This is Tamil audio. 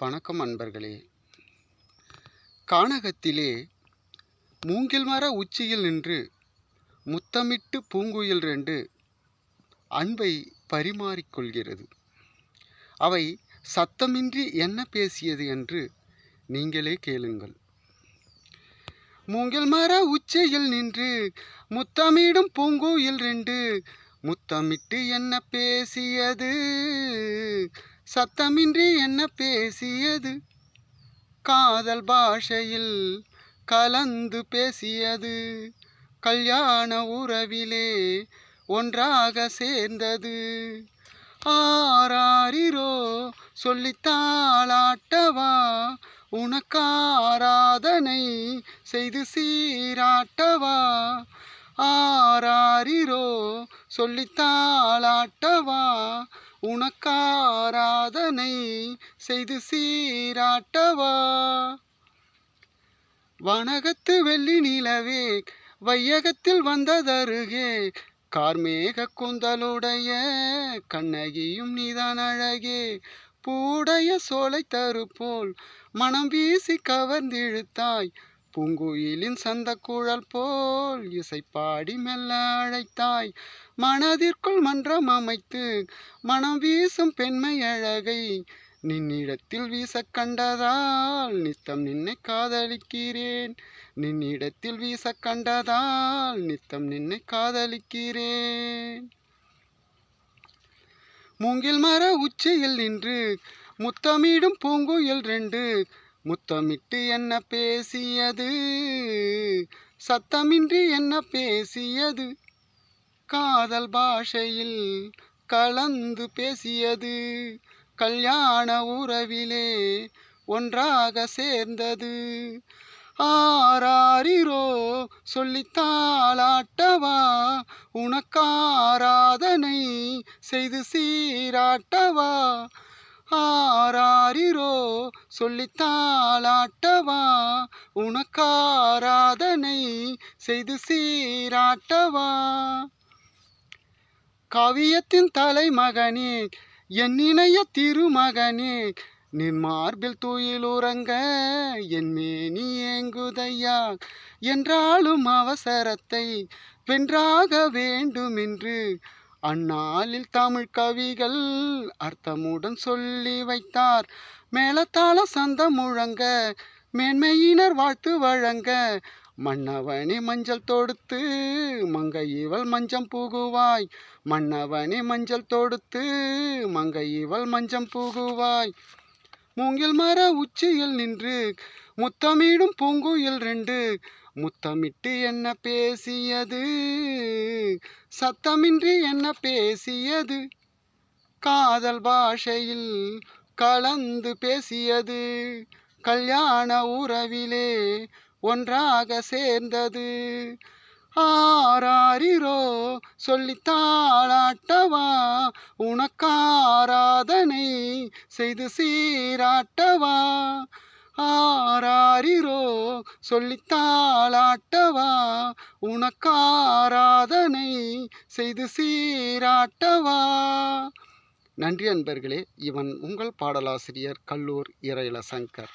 வணக்கம் அன்பர்களே. கானகத்திலே மூங்கில் மர உச்சியில் நின்று முத்தமிட்டு பூங்குயில் ரெண்டு அன்பை பரிமாறிக்கொள்கிறது அவை சத்தமின்றி என்ன பேசியது என்று நீங்களே கேளுங்கள். மூங்கில் மர உச்சியில் நின்று முத்தமிடும் பூங்குயில் ரெண்டு முத்தமிட்டு என்ன பேசியது? சத்தமின்றி என்ன பேசியது? காதல் பாஷையில் கலந்து பேசியது. கல்யாண உறவிலே ஒன்றாக சேர்ந்தது. ஆராரிரோ சொல்லித்தாளாட்டவா உனக்காராதனை செய்து சீராட்டவா? ஆராரிரோ சொல்லித்தாளாட்டவா உனக்காராதனை செய்து சீராட்டவா? வனகத்து வெள்ளி நிலவே வையகத்தில் வந்ததருகே கார்மேக கூந்தலுடைய கண்ணகியும் நீதான் அழகே. பூடைய சோலை தருப்போல் மனம் வீசி கவர்ந்திழுத்தாய் பூங்குயிலின் சந்த குழல் போல் இசை பாடி மெல்ல அழைத்தாய். மனதிற்குள் மன்றம் அமைத்து மனம் வீசும் பெண்மை அழகை நின்னிடத்தில் வீச கண்டதால் நித்தம் நின்னை காதலிக்கிறேன். நின்னிடத்தில் வீச கண்டதால் நித்தம் நின்னை காதலிக்கிறேன். மூங்கில் மர உச்சியில் நின்று முத்தமிடும் பூங்குயில் ரெண்டு முத்தமிட்டு என்ன பேசியது? சத்தமின்றி என்ன பேசியது? காதல் பாஷையில் கலந்து பேசியது. கல்யாண உறவிலே ஒன்றாக சேர்ந்தது. ஆராரிரோ சொல்லித்தாளாட்டவா உனக்காராதனை செய்து சீராட்டவா? ஆராரிரோ? சொல்லித்தாளாட்டவா? உனக்காராதனை செய்து சீராட்டவா? கவியத்தின் தலைமகனே என் இணைய திருமகனே நின் மார்பில் தூயிலுறங்க என் மேனி ஏங்குதையா? என்றாலும் அவசரத்தை வென்றாக வேண்டுமென்று அந்நாளில் தமிழ் கவிகள் அர்த்தமுடன் சொல்லி வைத்தார். மேலத்தாள சந்த முழங்க மேன்மையினர் வாழ்த்து வழங்க மன்னவனே மஞ்சள் தொடுத்து மங்கை இவள் மஞ்சம் புகுவாய். மன்னவனே மஞ்சள் தொடுத்து மங்கை இவள் மஞ்சம் புகுவாய். மூங்கில் மர உச்சியில் நின்று முத்தமிடும் பூங்குயில் ரெண்டு முத்தமிட்டு என்ன பேசியது? சத்தமின்றி என்ன பேசியது? காதல் பாஷையில் கலந்து பேசியது. கல்யாண உறவிலே ஒன்றாக சேர்ந்தது. ஆராரிரோ சொல்லித்தாளாட்டவா உனக்காராதனை செய்து சீராட்டவா? ஆராரிரோ? சொல்லித்தாளாட்டவா? உனக்காராதனை செய்து சீராட்டவா? நன்றி அன்பர்களே இவன் உங்கள் பாடலாசிரியர் கல்லூர் இறையில சங்கர்